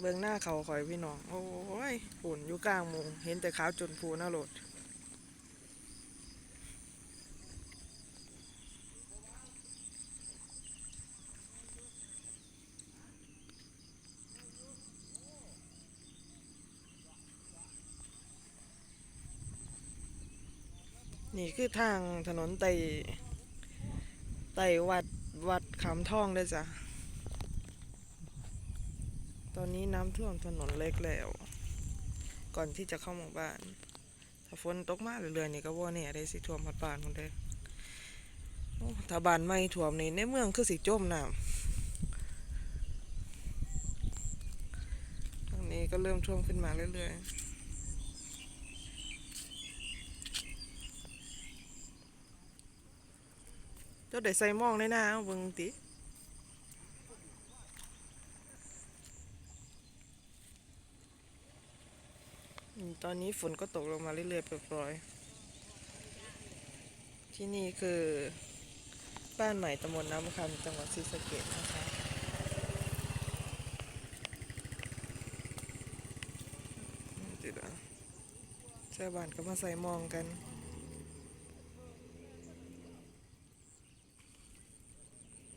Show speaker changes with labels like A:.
A: เบิ่งหน้าเขาคอยพี่น้อง โอ้ยฝุ่นอยู่กลางมุง เห็นแต่ขาวจนพูน่าโหลดนี่คือทางถนนไต่ไต่วัดวัดขามทองเลยจ้ะ ตอนนี้น้ำท่วมถนนเล็กแล้ว ก่อนที่จะเข้าหมู่บ้าน ถ้าฝนตกมากเรื่อยๆนี่ก็ว่าเนี่ยได้สิท่วมพัดบ้านคนเด้อโอ้ถ้าบ้านไม่ท่วมนี่ในเมืองคือสิจมน้ำทางนี้ก็เริ่มท่วมขึ้นมาเรื่อยๆเจ้าได้ใส่มองในหน้าเอาเบิ่งติ ตอนนี้ฝนก็ตกลงมาเรื่อยๆปล่อยๆที่นี่คือบ้านใหม่ตำบลน้ำคำจังหวัดศรีสะเกดนะคะอืมติดอะชาวบ้านก็มาใส่มองกัน